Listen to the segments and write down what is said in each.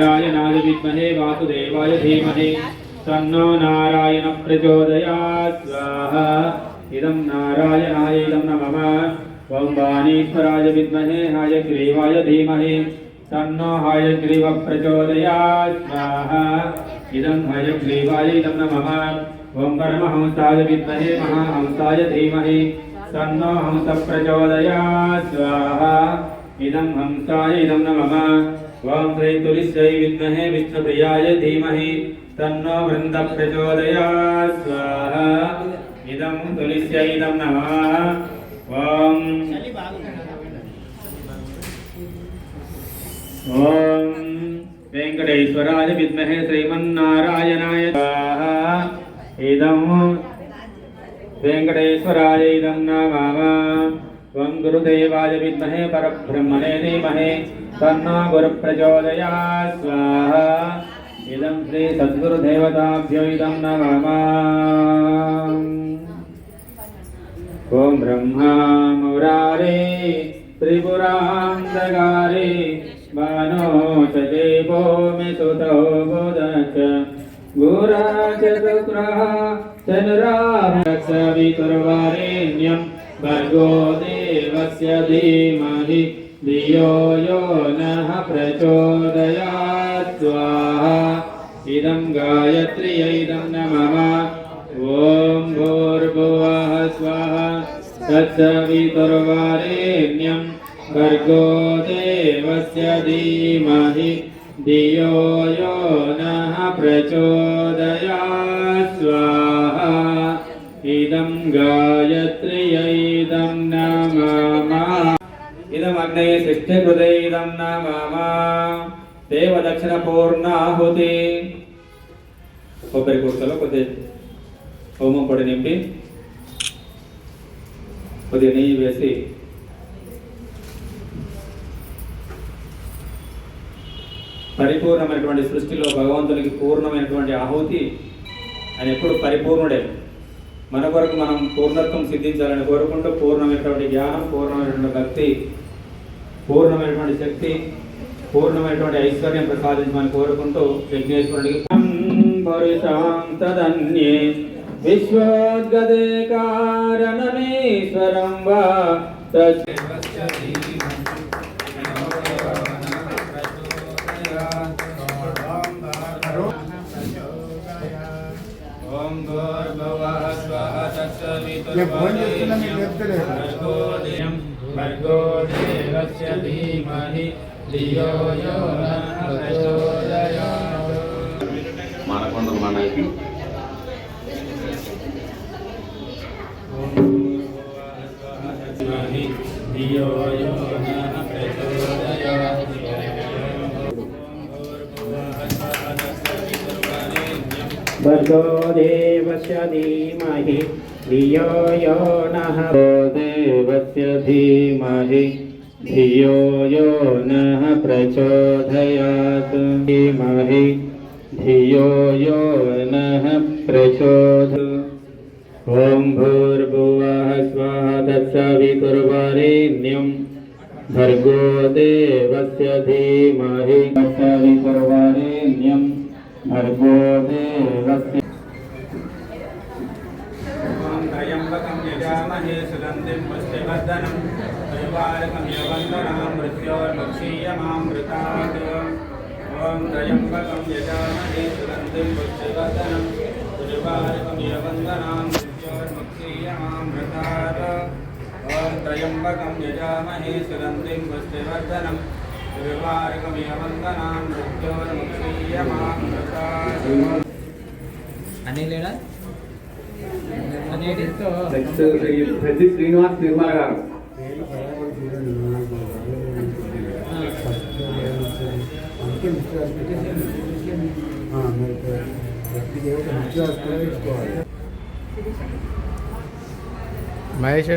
నారాయణాయ విద్మహే వాసుదేవాయ ధీమహి. తన్నో నారాయణ ప్రచోదయాత్. స్వాహా. ఇదం నారాయణాయ ఇదం నమః. ఓం బాణీశ్వరాయ విద్మహే హయగ్రీవాయ ధీమహి. తన్నో హయగ్రీవ ప్రచోదయాత్. స్వాహా. ఇదం హయగ్రీవాయ ఇదం నమః. ఓం పరమహంసాయ విద్మహే మహాహంసాయ ధీమహి. తన్నో హంస ప్రచోదయాత్. స్వాహా. इदं हंसाय इदं नमः। ॐ श्री तुलिस्यै विद्महे विष्णुप्रियाय धीमहि। तन्नो वृन्द प्रचोदयात् स्वाहा। इदं तुलिस्यै इदं नमः। ॐ ॐ वेङ्कटेश्वराय विद्महे श्रीमन्नारायणाय। स्वाहा। इदं वेङ्कटेश्वराय इदं नमः। त्वं गुरुदेवाय विद्महे परब्रह्मणे धीमहि, तन्नो गुरुप्रचोदयात्, स्वाहा। इदं श्री सद्गुरुदेवताभ्यो इदं नमः ॐ ब्रह्मा मुरारे त्रिपुरान्तकारे देवो मे सुतो बोधच गुरा च शुक्रः चन्द्रामक्षवितुर्वारेण्यं भर्गो देवस्य धीमहि धियो यो नः प्रचोदयात् स्वाहा इदं गायत्र्यै इदं नमः। ॐ भूर्भुवः स्वाहा। तत्सवितुर्वारेण्यं भर्गो देवस्य धीमहि धियो यो नः प्रचोदयात् स्वाहा इदं गायत्र्यैदं नमः इदमग्ने शिष्टकृते इदं नमः దేవదక్షిణపూర్ణాహుతి కొబ్బరి కుర్తలో కొద్ది హోమం పొడి నింపి కొద్దిగా నెయ్యి వేసి పరిపూర్ణమైనటువంటి సృష్టిలో భగవంతునికి పూర్ణమైనటువంటి ఆహుతి ఆయన ఎప్పుడు పరిపూర్ణుడే మన కొరకు మనం పూర్ణత్వం సిద్ధించాలని కోరుకుంటూ పూర్ణమైనటువంటి జ్ఞానం పూర్ణమైనటువంటి భక్తి పూర్ణమైనటువంటి శక్తి పూర్ణమైనటువంటి ఐశ్వర్యం ప్రసాదించమని కోరుకుంటూ విఘ్నేశ్వరుడికి పురుషాం విశ్వోద్గదే కారణమేశ్వరం వా మానకొండలు మనకి ధీమహి ధియో యో నః ప్రచోదయాత్ भर्गो देवस्य धीमहि धियो यो नः। देवस्य धीमहि, धियो यो नः प्रचोदयात्। धीमहि, धियो यो नः प्रचोद। ॐ भूर्भुवः स्वः तत्सवितुर्वरेण्यं भर्गो देवस्य धीमहि तत्सवितुर्वरेण्यं भर्गो देवस्य त्र्यम्बकं यजामहे सुगन्धिं पुष्टिवर्धनं परिवारकं यवन्दनां मृत्योर्मुक्षीयमामृतात् ॐ त्र्यम्बकं यजामहे सुगन्धिं पुष्टिवर्धनं परिवारकं यवन्दनां मृत्योर्मुक्षीयमामृतात् ॐ त्र्यम्बकं यजामहे सुगन्धिं पुष्टिवर्धनं परिवारकं यवन्दनां मृत्योर्मुक्षीयमामृतात् అనేలేడా అనేటి నెక్స్ట్ ప్రతి శ్రీనివాస్ నిర్మల గారు. మహేష్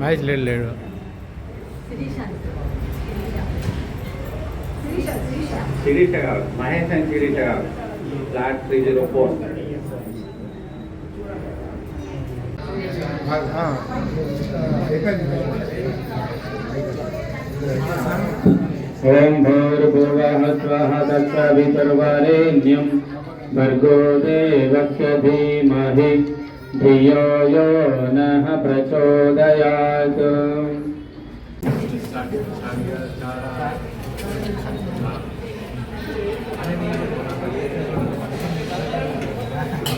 మహేష్ లేడు లేడు. శిరీష గారు మహేష్ అండ్ శిరీష గారు. प्लांट थ्री ज़ीरो फोर ओम हाँ, भूर्भुवः स्वः दत्तवितर्वरेण्यं भर्गो देवस्य धीमहि धियो यो नः प्रचोदयात्।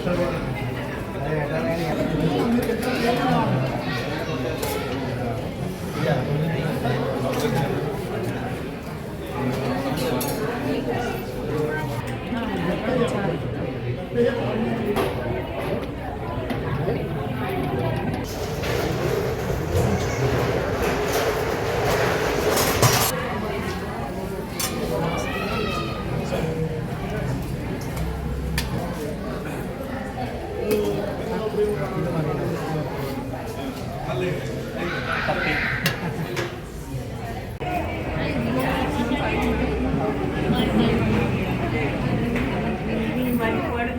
Thank you. ഒരുപാട്